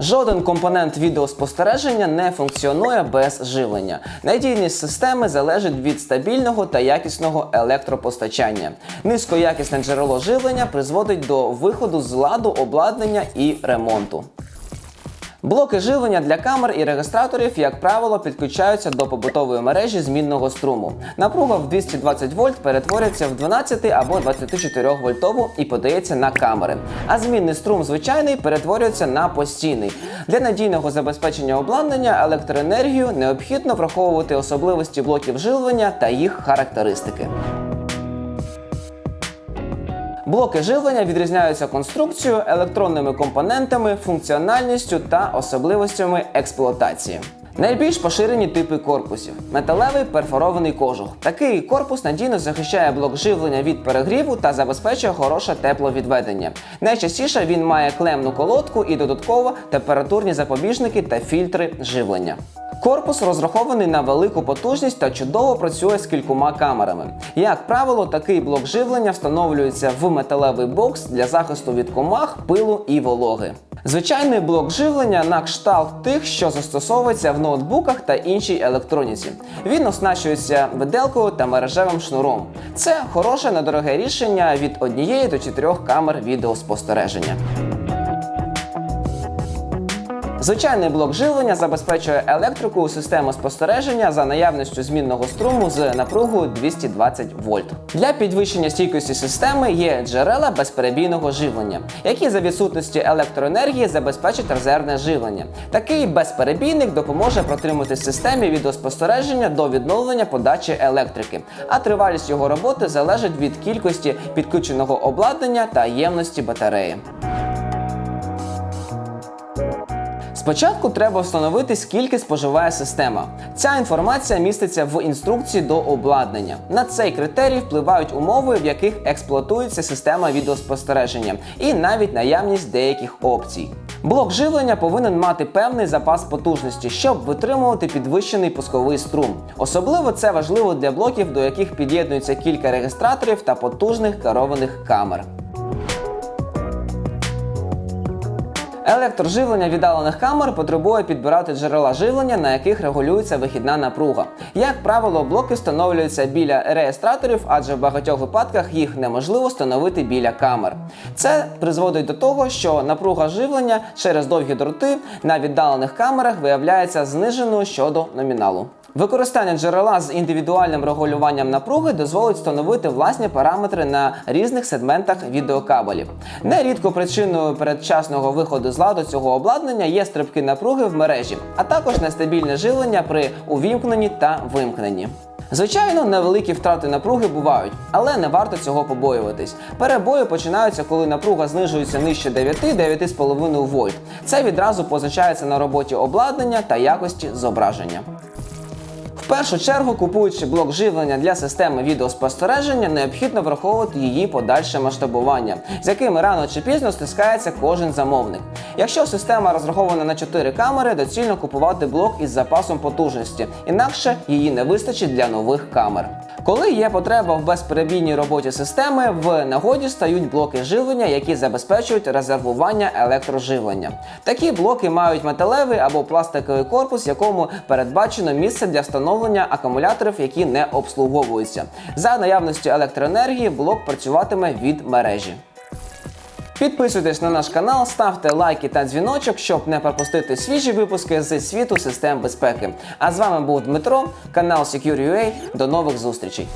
Жоден компонент відеоспостереження не функціонує без живлення. Надійність системи залежить від стабільного та якісного електропостачання. Низькоякісне джерело живлення призводить до виходу з ладу обладнання і ремонту. Блоки живлення для камер і реєстраторів, як правило, підключаються до побутової мережі змінного струму. Напруга в 220 вольт перетворюється в 12 або 24 вольтову і подається на камери. А змінний струм звичайний перетворюється на постійний. Для надійного забезпечення обладнання електроенергію необхідно враховувати особливості блоків живлення та їх характеристики. Блоки живлення відрізняються конструкцією, електронними компонентами, функціональністю та особливостями експлуатації. Найбільш поширені типи корпусів: металевий перфорований кожух. Такий корпус надійно захищає блок живлення від перегріву та забезпечує хороше тепловідведення. Найчастіше він має клемну колодку і додатково температурні запобіжники та фільтри живлення. Корпус розрахований на велику потужність та чудово працює з кількома камерами. Як правило, такий блок живлення встановлюється в металевий бокс для захисту від комах, пилу і вологи. Звичайний блок живлення на кшталт тих, що застосовується в ноутбуках та іншій електроніці. Він оснащується виделкою та мережевим шнуром. Це хороше недороге рішення від однієї до чотирьох камер відеоспостереження. Звичайний блок живлення забезпечує електрику у систему спостереження за наявністю змінного струму з напругою 220 вольт. Для підвищення стійкості системи є джерела безперебійного живлення, які за відсутності електроенергії забезпечать резервне живлення. Такий безперебійник допоможе протримати системі відеоспостереження до відновлення подачі електрики, а тривалість його роботи залежить від кількості підключеного обладнання та ємності батареї. Спочатку треба встановити, скільки споживає система. Ця інформація міститься в інструкції до обладнання. На цей критерій впливають умови, в яких експлуатується система відеоспостереження, і навіть наявність деяких опцій. Блок живлення повинен мати певний запас потужності, щоб витримувати підвищений пусковий струм. Особливо це важливо для блоків, до яких під'єднується кілька реєстраторів та потужних керованих камер. Електроживлення віддалених камер потребує підбирати джерела живлення, на яких регулюється вихідна напруга. Як правило, блоки встановлюються біля реєстраторів, адже в багатьох випадках їх неможливо встановити біля камер. Це призводить до того, що напруга живлення через довгі дроти на віддалених камерах виявляється зниженою щодо номіналу. Використання джерела з індивідуальним регулюванням напруги дозволить встановити власні параметри на різних сегментах відеокабелів. Нерідко причиною передчасного виходу з ладу цього обладнання є стрибки напруги в мережі, а також нестабільне живлення при увімкненні та вимкненні. Звичайно, невеликі втрати напруги бувають, але не варто цього побоюватись. Перебої починаються, коли напруга знижується нижче 9-9,5 вольт. Це відразу позначається на роботі обладнання та якості зображення. Першу чергу, купуючи блок живлення для системи відеоспостереження, необхідно враховувати її подальше масштабування, з якими рано чи пізно стискається кожен замовник. Якщо система розрахована на 4 камери, доцільно купувати блок із запасом потужності, інакше її не вистачить для нових камер. Коли є потреба в безперебійній роботі системи, в нагоді стають блоки живлення, які забезпечують резервування електроживлення. Такі блоки мають металевий або пластиковий корпус, якому передбачено місце для встановлення акумуляторів, які не обслуговуються. За наявності електроенергії блок працюватиме від мережі. Підписуйтесь на наш канал, ставте лайки та дзвіночок, щоб не пропустити свіжі випуски з світу систем безпеки. А з вами був Дмитро, канал Secure.ua. До нових зустрічей.